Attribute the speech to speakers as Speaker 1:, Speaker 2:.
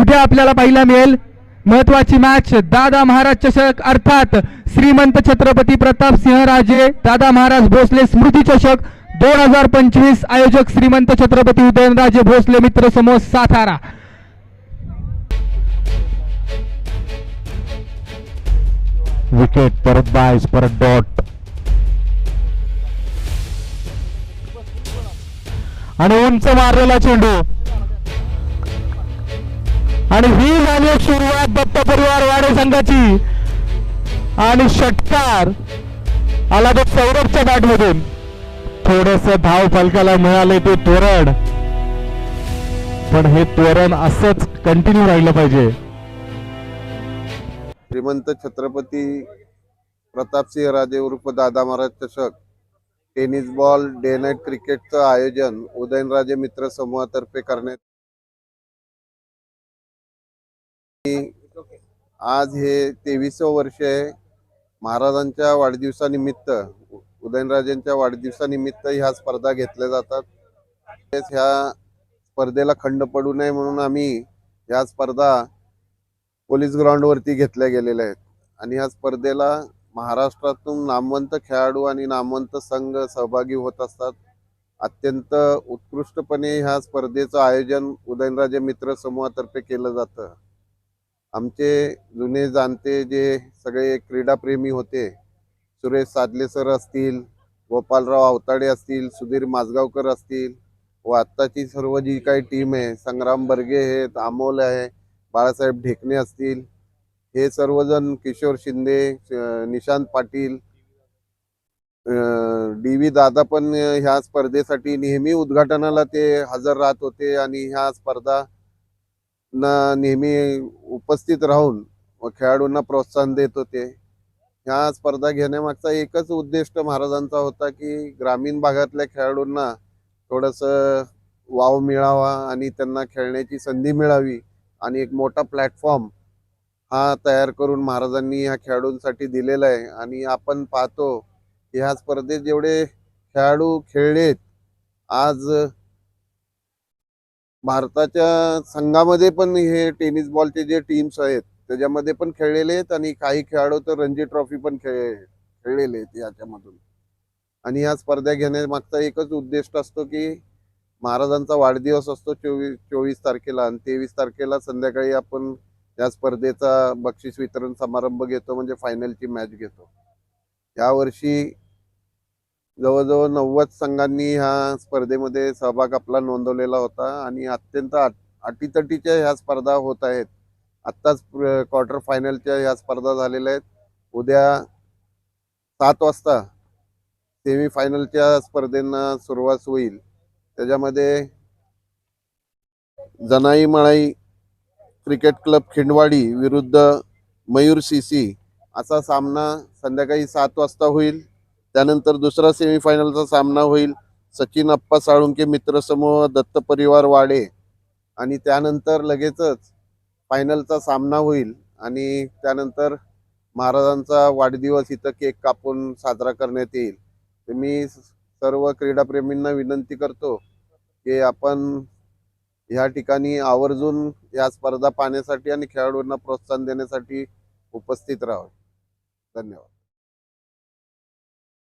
Speaker 1: उद्या आपल्याला पाहायला मिळेल महत्वाची मॅच दादा महाराज चषक अर्थात श्रीमंत छत्रपती प्रताप सिंह राजे दादा महाराज भोसले स्मृती चषक दोन हजार पंचवीस आयोजक श्रीमंत छत्रपती उदयनराजे भोसले मित्र समूह सातारा.
Speaker 2: विकेट परत बायस परत डॉट. आणि उंच मारलेला चेंडू. आणि ही झाली सुरुवात दत्त परिवार वाडे संघाची. आणि षटकार आला तो सौरभच्या बॅटमधून. थोडस धाव फलकाला मिळाले ते तोरण. पण हे तोरण असंच कंटिन्यू राहिलं पाहिजे.
Speaker 3: श्रीमंत छत्रपती प्रतापसिंह राजे उर्फ दादा महाराज चषक. टेनिस बॉल डे नाईट क्रिकेटचं आयोजन उदयनराजे मित्र समूहातर्फे करण्यात आज हे तेविसावं वर्ष आहे. महाराजांच्या वाढदिवसानिमित्त उदयनराजेंच्या वाढदिवसानिमित्त ह्या स्पर्धा घेतल्या जातात. ह्या स्पर्धेला खंड पडू नये म्हणून आम्ही ह्या स्पर्धा पोलीस ग्राउंडवरती घेतल्या गेलेल्या आहेत. आणि ह्या स्पर्धेला महाराष्ट्रातून नामवंत खेळाडू आणि नामवंत संघ सहभागी होत असतात. अत्यंत उत्कृष्टपणे ह्या स्पर्धेचं आयोजन उदयनराजे मित्र समूहातर्फे केलं जातं. आमचे जुने जाणते जे सगळे क्रीडाप्रेमी होते सुरेश सादले सर असतील गोपालराव आवताडे असतील सुधीर माजगावकर असतील व आत्ताची सर्व जी काही टीम आहे संग्राम बर्गे आहेत अमोल आहे बाळासाहेब ढेकणे असतील हे सर्वजण किशोर शिंदे निशांत पाटील डी व्ही दादा पण ह्या स्पर्धेसाठी नेहमी उद्घाटनाला ते हजर राहत होते आणि ह्या स्पर्धा ना नेहमी उपस्थित राहून व खेळाडूंना प्रोत्साहन देत होते. ह्या स्पर्धा घेण्यामागचा एकच उद्दिष्ट महाराजांचा होता की ग्रामीण भागातल्या खेळाडूंना थोडंसं वाव मिळावा आणि त्यांना खेळण्याची संधी मिळावी आणि एक मोठा प्लॅटफॉर्म हा तयार करून महाराजांनी ह्या खेळाडूंसाठी दिलेला आहे. आणि आपण पाहतो ह्या स्पर्धेत जेवढे खेळाडू खेळलेत आज भारताच्या संघामध्ये पण हे टेनिस बॉलचे जे टीम्स आहेत त्याच्यामध्ये पण खेळलेले आहेत आणि काही खेळाडू तर रणजी ट्रॉफी पण खेळ खेळलेले आहेत याच्यामधून. आणि ह्या स्पर्धा घेण्यामागचा एकच उद्दिष्ट असतो की महाराजांचा वाढदिवस असतो चोवीस चोवीस तारखेला आणि तेवीस तारखेला संध्याकाळी आपण या स्पर्धेचा बक्षीस वितरण समारंभ घेतो म्हणजे फायनलची मॅच घेतो. यावर्षी जवळजवळ नव्वद संघांनी ह्या स्पर्धेमध्ये सहभाग आपला नोंदवलेला होता आणि अत्यंत अटीतटीच्या ह्या स्पर्धा होत आहेत. आत्ताच क्वार्टर फायनलच्या ह्या स्पर्धा झालेल्या आहेत. उद्या सात वाजता सेमी फायनलच्या स्पर्धेंना सुरुवात होईल. त्याच्यामध्ये जनाई मळाई क्रिकेट क्लब खिंडवाडी विरुद्ध मयूर सीसी असा सामना संध्याकाळी सात वाजता होईल. त्यानंतर दुसरा सेमीफायनलचा सामना होईल. सचिन अप्पा साळुंके मित्रसमूह दत्त परिवार वाडे. आणि त्यानंतर लगेचच फायनलचा सामना होईल. आणि त्यानंतर महाराजांचा वाढदिवस इथं केक कापून साजरा करण्यात येईल. तर मी सर्व क्रीडाप्रेमींना विनंती करतो की आपण ह्या ठिकाणी आवर्जून या स्पर्धा पाहण्यासाठी आणि खेळाडूंना प्रोत्साहन देण्यासाठी उपस्थित राहावं. धन्यवाद.